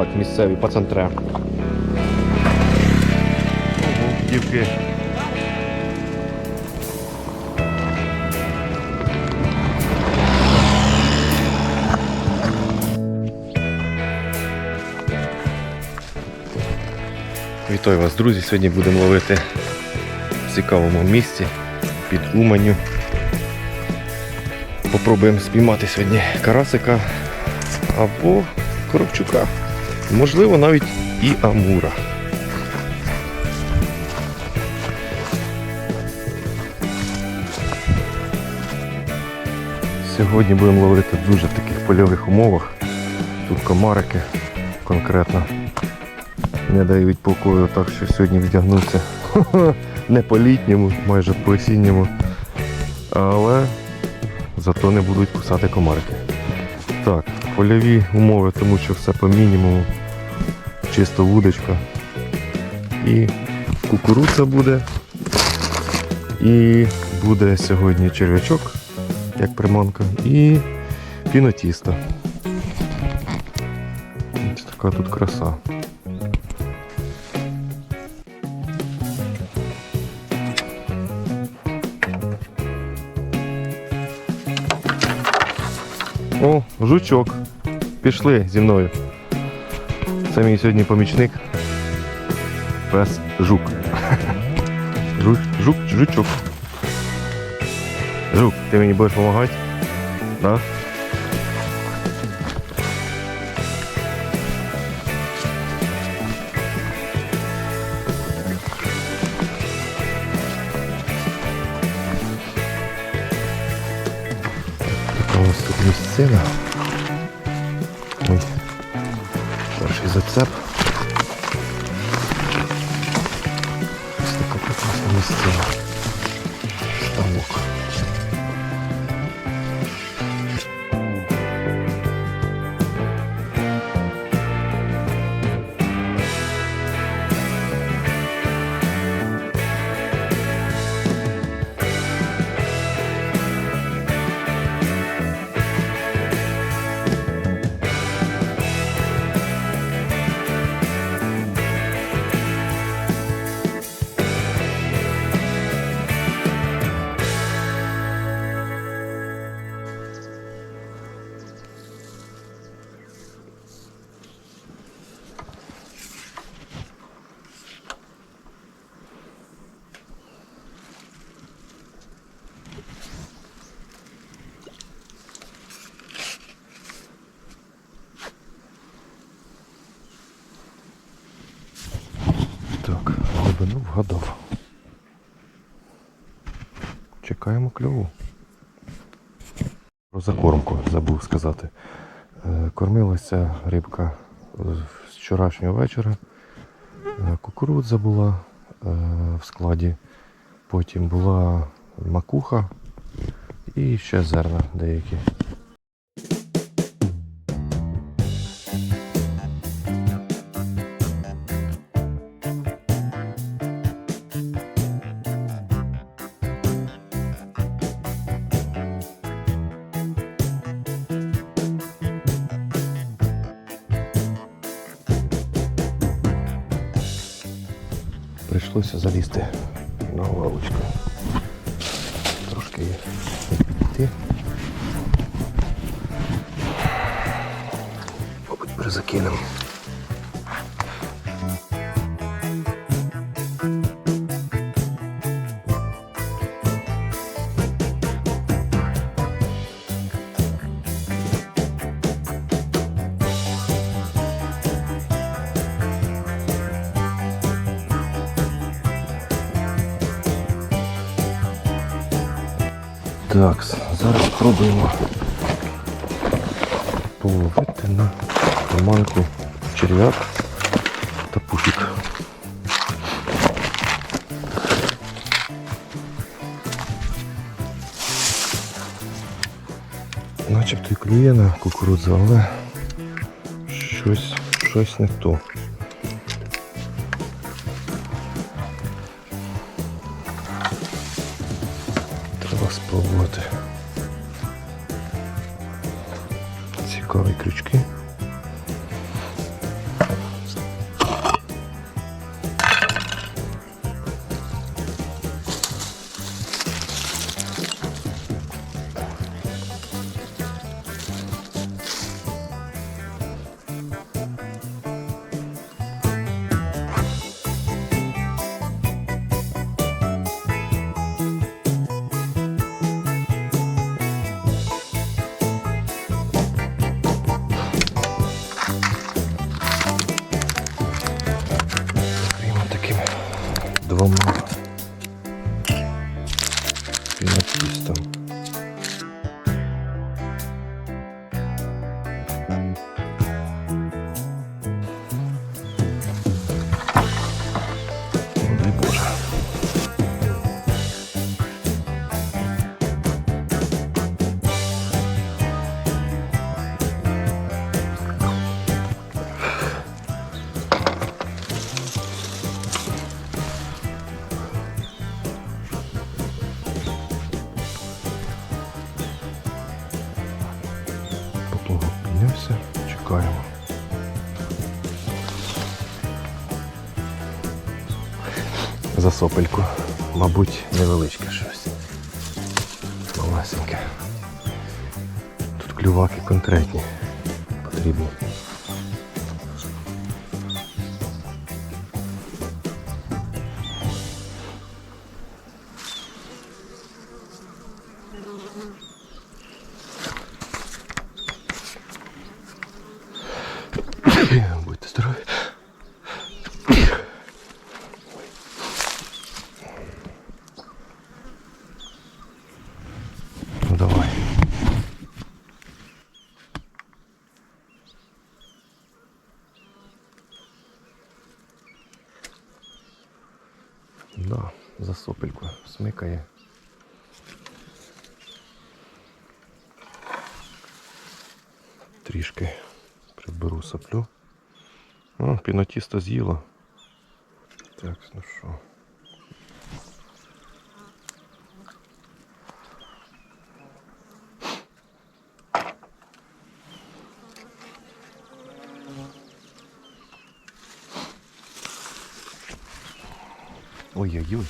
так, місцеві пацантре. Дівки. Вітаю вас, друзі! Сьогодні будемо ловити в цікавому місці під Уманю. Попробуємо спіймати сьогодні карасика або коробчука. Можливо, навіть і амура. Сьогодні будемо ловити дуже в таких польових умовах. Тут комарики конкретно не дають покою, так що сьогодні вдягнувся не по літньому, майже по осінньому. Але зато не будуть кусати комарики. Так, польові умови, тому що все по мінімуму. Чисто вудочка. І кукурудза буде. І буде сьогодні черв'ячок, як приманка, і пінотісто. Ось така тут краса. О, жучок. Пішли зі мною. Це мій сьогодні помічник. Пес жук. Жук, жук, жучок. Жук, ти мені будеш допомагати? Да? У нас тут місцина. Зацеп. Чекаємо кльову. Про закормку забув сказати. Е, Кормилася рибка з вчорашнього вечора. Е, Кукурудза була е, в складі. Потім була макуха і ще зерна деякі. Прийшлося залізти на лавочку. Трошки підійти. Мабуть, перезакинемо. Так, зараз спробуємо половити на приманку черв'як та пуфік. Начебто і клює на кукурудзу, але щось, щось не то. Спробувати. Цікаві крючки. Пінотістом. О, чекаємо. За сопельку. Мабуть, невеличке щось. Малесеньке. Тут клюваки конкретні. Потрібні. Сопельку смикає. Трішки приберу соплю. О, пінотісто з'їло. Так, ну що. Ой-ой-ой.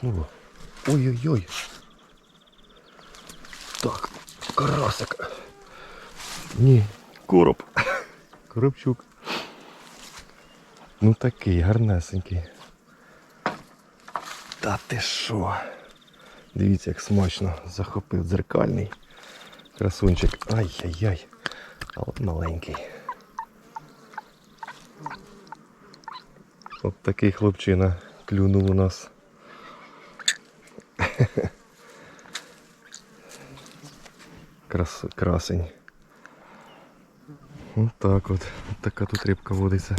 Ковтнуло. Ой-ой-ой. Так, карасик. Ні, короб. Коробчук. Ну такий гарнесенький. Та ти що? Дивіться, як смачно захопив дзеркальний. Красунчик. Ай-яй-яй. А от маленький. От такий хлопчина клюнув у нас. Крас... Красень. От так от. От така тут рибка водиться.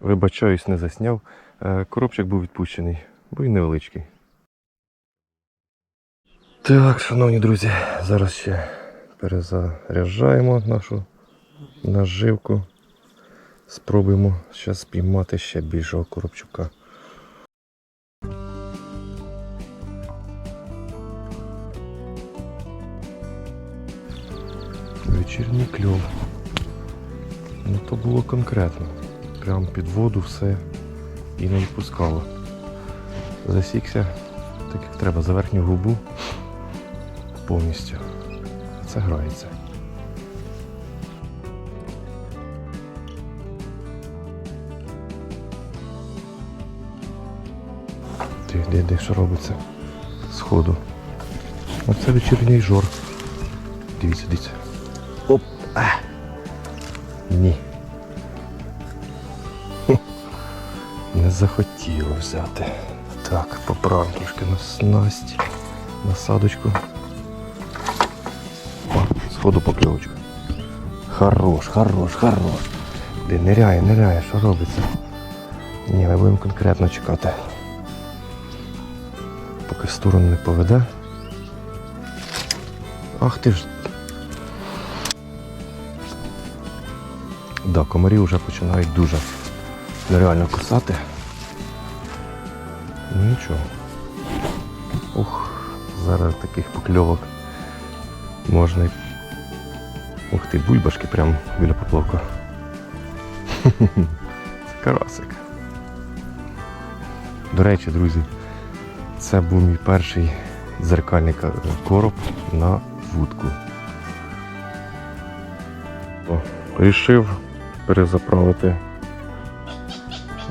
Вибачаюсь, не засняв. Е, Коробчик був відпущений, бо він невеличкий. Так, шановні друзі, зараз ще перезаряджаємо нашу наживку. Спробуємо зараз спіймати ще більшого коробчука. Вечірній кльов. Ну то було конкретно. Прям під воду все і не відпускало. Засікся так як треба за верхню губу повністю. Це грається. Ти де, де що робиться? Сходу. Оце вечірній жор. Дивіться, дивіться. Ні. Не захотіло взяти. Так, поправимо трошки на снасть, насадочку. О, сходу покльовочка. Хорош, хорош, хорош. Де ниряє, ниряє, що робиться? Ні, ми будемо конкретно чекати. Поки сторону не поведе. Ах ти ж. Да, комарі вже починають дуже нереально кусати. Нічого. Ух, зараз таких покльовок можна. Ух ти, бульбашки прямо біля поплавка. Це карасик. До речі, друзі, це був мій перший дзеркальний короб на вудку. Рішив перезаправити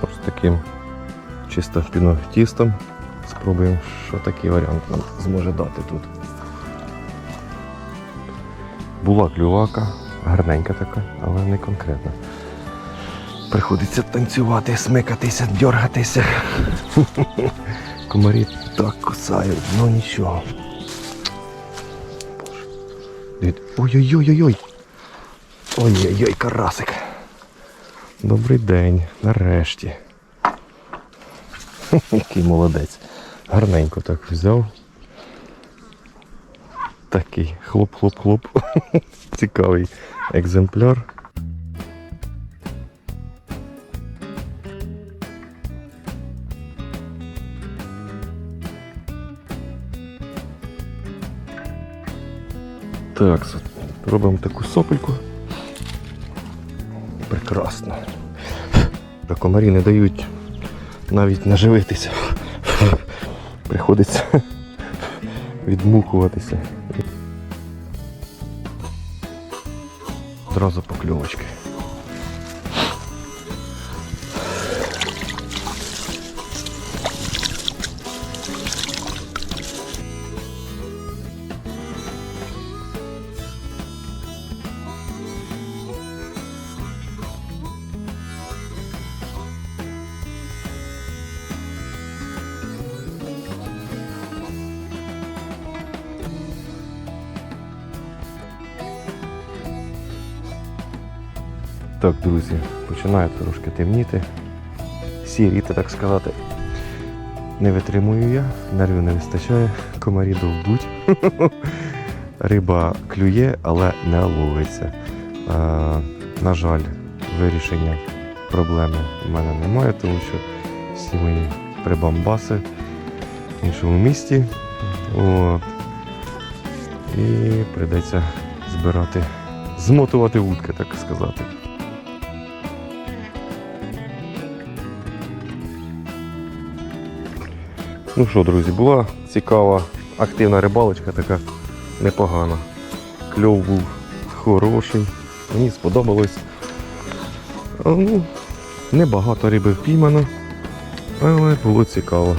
ось таким чисто пінотістом. Спробуємо, що такий варіант нам зможе дати тут. Була клювака, гарненька така, але не конкретна. Приходиться танцювати, смикатися, дергатися. Комарі так кусають, ну нічого. Ой-ой-ой-ой-ой. Ой-ой-ой, карасик. Добрий день, нарешті. Який молодець. Гарненько так взяв. Такий хлоп-хлоп-хлоп. Цікавий екземпляр. Так, робимо таку сопельку. Прекрасно. Комарі не дають навіть наживитися. Приходиться відмухуватися. Одразу покльовочки. Так, друзі, починає трошки темніти. Сіріти, так сказати. Не витримую я, нервів не вистачає, комарі довдуть. Риба клює, але не ловиться. А, на жаль, вирішення проблеми в мене немає, тому що всі мої прибамбаси в іншому місті. От. І прийдеться збирати, змотувати вудки, так сказати. Ну що, друзі, була цікава, активна рибалочка така непогана. Кльов був хороший, мені сподобалось. Ну, небагато риби впіймано, але було цікаво.